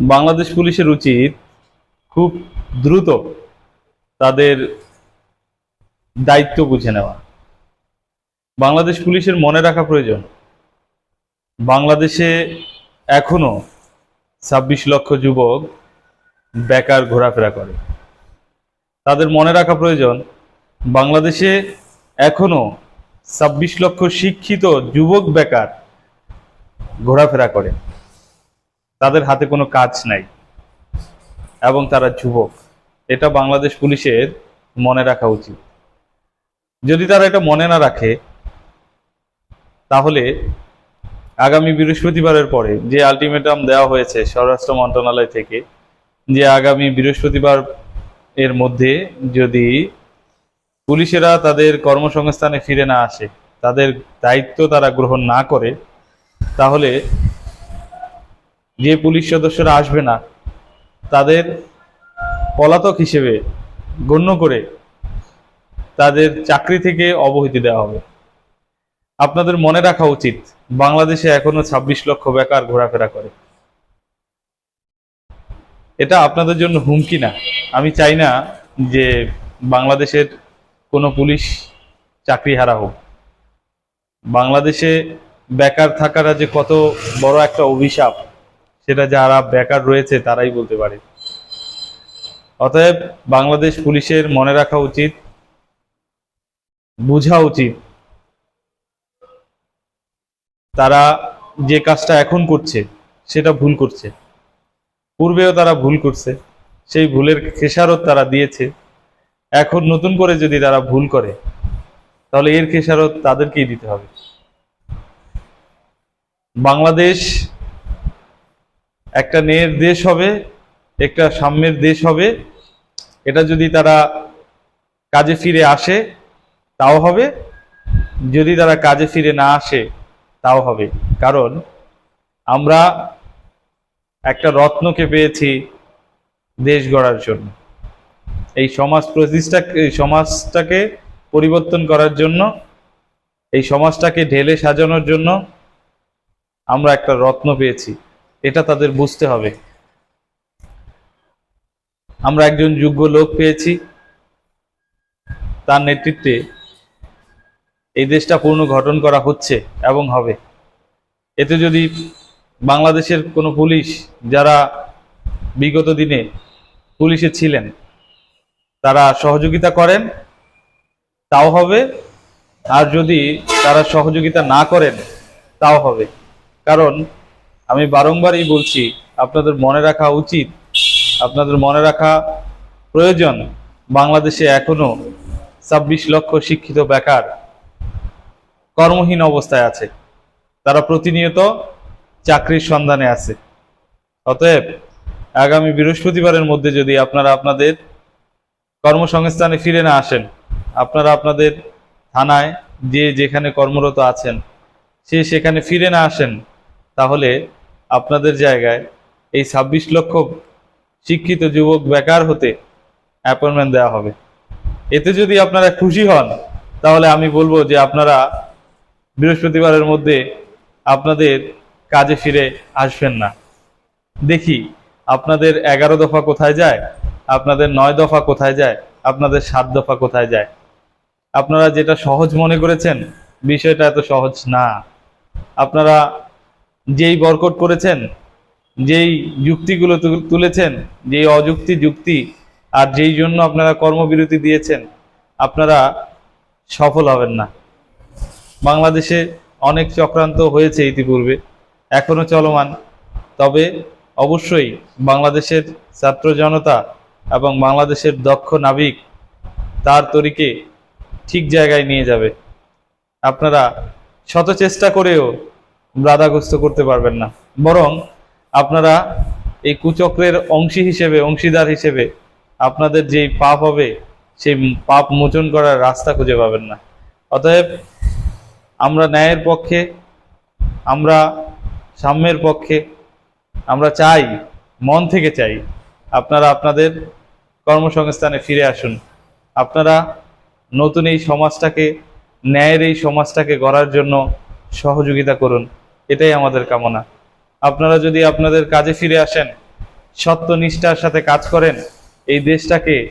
বাংলাদেশ পুলিশের উচিত খুব দ্রুত তাদের দায়িত্ব বুঝে নেওয়া। বাংলাদেশ পুলিশের মনে রাখা প্রয়োজন। বাংলাদেশে এখনও ছাব্বিশ লক্ষ যুবক বেকার ঘোরাফেরা করে। তাদের মনে রাখা প্রয়োজন, বাংলাদেশে এখনও ছাব্বিশ লক্ষ শিক্ষিত যুবক বেকার ঘোরাফেরা করে। তাদের হাতে কোনো কাজ নাই। এবং তারা যুবক। এটা বাংলাদেশ পুলিশের মনে রাখা উচিত। যদি তারা এটা মনে না রাখে, তাহলে আগামী বৃহস্পতিবারের পরে যে আলটিমেটাম দেওয়া হয়েছে স্বরাষ্ট্র মন্ত্রণালয় থেকে, যে আগামী বৃহস্পতিবার এর মধ্যে যদি পুলিশেরা তাদের কর্মসংস্থানে ফিরে না আসে, তাদের দায়িত্ব তারা গ্রহণ না করে, তাহলে যে পুলিশ সদস্যরা আসবে না, তাদের পলাতক হিসেবে গণ্য করে তাদের চাকরি থেকে অবহিতি দেওয়া হবে। আপনাদের মনে রাখা উচিত, বাংলাদেশে এখনও ছাব্বিশ লক্ষ বেকার ঘোরাফেরা করে। এটা আপনাদের জন্য হুমকি না। আমি চাই না যে বাংলাদেশের কোনো পুলিশ চাকরি হারা হোক। বাংলাদেশে বেকার থাকাটা যে কত বড় একটা অভিশাপ সেটা যারা বেকার রয়েছে তারাই বলতে পারে। অতএব বাংলাদেশ পুলিশের মনে রাখা উচিত, বোঝা উচিত তারা যে কাজটা এখন করছে সেটা ভুল করছে। পূর্বেও তারা ভুল করছে, সেই ভুলের খেসারত তারা দিয়েছে। এখন নতুন করে যদি তারা ভুল করে, তাহলে এর খেসারত তাদেরকেই দিতে হবে। বাংলাদেশ একটা ন্যায়ের দেশ হবে, একটা সাম্যের দেশ হবে। এটা যদি তারা কাজে ফিরে আসে, তাও হবে। যদি তারা কাজে ফিরে না আসে, তাও হবে। কারণ আমরা একটা রত্নকে পেয়েছি দেশ গড়ার জন্য। এই সমাজ প্রতিষ্ঠা এই সমাজটাকে পরিবর্তন করার জন্য, এই সমাজটাকে ঢেলে সাজানোর জন্য আমরা একটা রত্ন পেয়েছি। এটা তাদের বুঝতে হবে। আমরা একজন যোগ্য লোক পেয়েছি। তার নেতৃত্বে এই দেশটা পুনর্গঠন করা হচ্ছে এবং হবে। এতে যদি বাংলাদেশের কোনো পুলিশ যারা বিগত দিনে পুলিশে ছিলেন, তারা সহযোগিতা করেন, তাও হবে। আর যদি তারা সহযোগিতা না করেন, তাও হবে। কারণ আমি বারংবারই বলছি, আপনাদের মনে রাখা উচিত, আপনাদের মনে রাখা প্রয়োজন বাংলাদেশে এখনও ছাব্বিশ লক্ষ শিক্ষিত বেকার কর্মহীন অবস্থায় আছে। তারা প্রতিনিয়ত চাকরির সন্ধানে আছে। অতএব আগামী বৃহস্পতিবারের মধ্যে যদি আপনারা আপনাদের কর্মসংস্থানে ফিরে না আসেন, আপনারা আপনাদের থানায় যে যেখানে কর্মরত আছেন, সে সেখানে ফিরে না আসেন, তাহলে আপনাদের জায়গায় এই ছাব্বিশ লক্ষ শিক্ষিত যুবক বেকার হতে অ্যাপয়েন্টমেন্ট দেওয়া হবে। এতে যদি আপনারা খুশি হন, তাহলে আমি বলব যে আপনারা বৃহস্পতিবারের মধ্যে আপনাদের কাজে ফিরে আসবেন না। দেখি, আপনাদের এগারো দফা কোথায় যায়? আপনাদের নয় দফা কোথায় যায়? আপনাদের সাত দফা কোথায় যায়? আপনারা যেটা সহজ মনে করেছেন, বিষয়টা এত সহজ না। আপনারা যেই বরকট করেছেন, যেই যুক্তিগুলো তুলেছেন, যেই অযুক্তি যুক্তি, আর যেই জন্য আপনারা কর্মবিরতি দিয়েছেন, আপনারা সফল হবেন না। বাংলাদেশে অনেক চক্রান্ত হয়েছে ইতিপূর্বে, এখনও চলমান। তবে অবশ্যই বাংলাদেশের ছাত্র জনতা এবং বাংলাদেশের দক্ষ নাবিক তার তরিকে ঠিক জায়গায় নিয়ে যাবে। আপনারা শত চেষ্টা করেও বাধাগ্রস্ত করতে পারবেন না। বরং আপনারা এই কুচক্রের অংশী হিসেবে, অংশীদার হিসেবে আপনাদের যেই পাপ হবে, সেই পাপ মোচন করার রাস্তা খুঁজে পাবেন না। অতএব আমরা ন্যায়ের পক্ষে, আমরা সাম্যের পক্ষে, আমরা চাই, মন থেকে চাই আপনারা আপনাদের কর্মসংস্থানে ফিরে আসুন। আপনারা নতুন এই সমাজটাকে, ন্যায়ের এই সমাজটাকে গড়ার জন্য সহযোগিতা করুন। এটাই আমাদের কামনা। আপনারা যদি আপনাদের কাজে ফিরে আসেন, সত্য নিষ্ঠার সাথে কাজ করেন, এই দেশটাকে